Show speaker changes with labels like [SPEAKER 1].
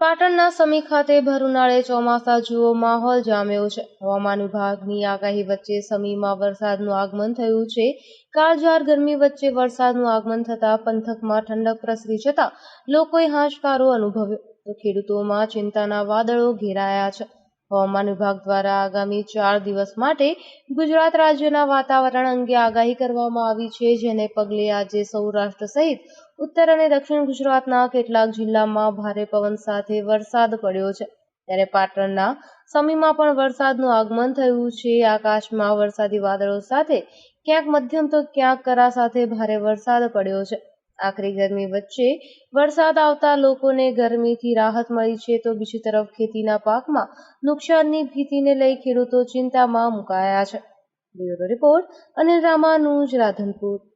[SPEAKER 1] પાટણના સમી ખાતે ભરૂનાળે ચોમાસા જેવો માહોલ જામ્યો છે. હવામાન વિભાગની આગાહી વચ્ચે સમીમાં વરસાદનું આગમન થયું છે. કાળઝાર ગરમી વચ્ચે વરસાદનું આગમન થતાં પંથકમાં ઠંડક પ્રસરી જતા લોકોએ હાશકારો અનુભવ્યો. તો ખેડૂતોમાં ચિંતાના વાદળો ઘેરાયા છે. હવામાન વિભાગ દ્વારા આગામી ચાર દિવસ માટે ગુજરાત રાજ્યના વાતાવરણ અંગે આગાહી કરવામાં આવી છે, જેને પગલે આજે સૌરાષ્ટ્ર સહિત ઉત્તર અને દક્ષિણ ગુજરાતના કેટલાક જિલ્લામાં ભારે પવન સાથે વરસાદ પડ્યો છે. ત્યારે પાટણના સમીમાં પણ વરસાદનું આગમન થયું છે. આકાશમાં વરસાદી વાદળો સાથે ક્યાંક મધ્યમ તો ક્યાંક કરા સાથે ભારે વરસાદ પડ્યો છે. આખરી ગરમી વચ્ચે વરસાદ આવતા લોકોને ગરમીથી રાહત મળી છે તો બીજી તરફ ખેતીના પાકમાં નુકસાનની ભીતિને લઈ ખેડૂતો ચિંતામાં મુકાયા છે. Bureau report Anil Ramanuj, Radhanpur.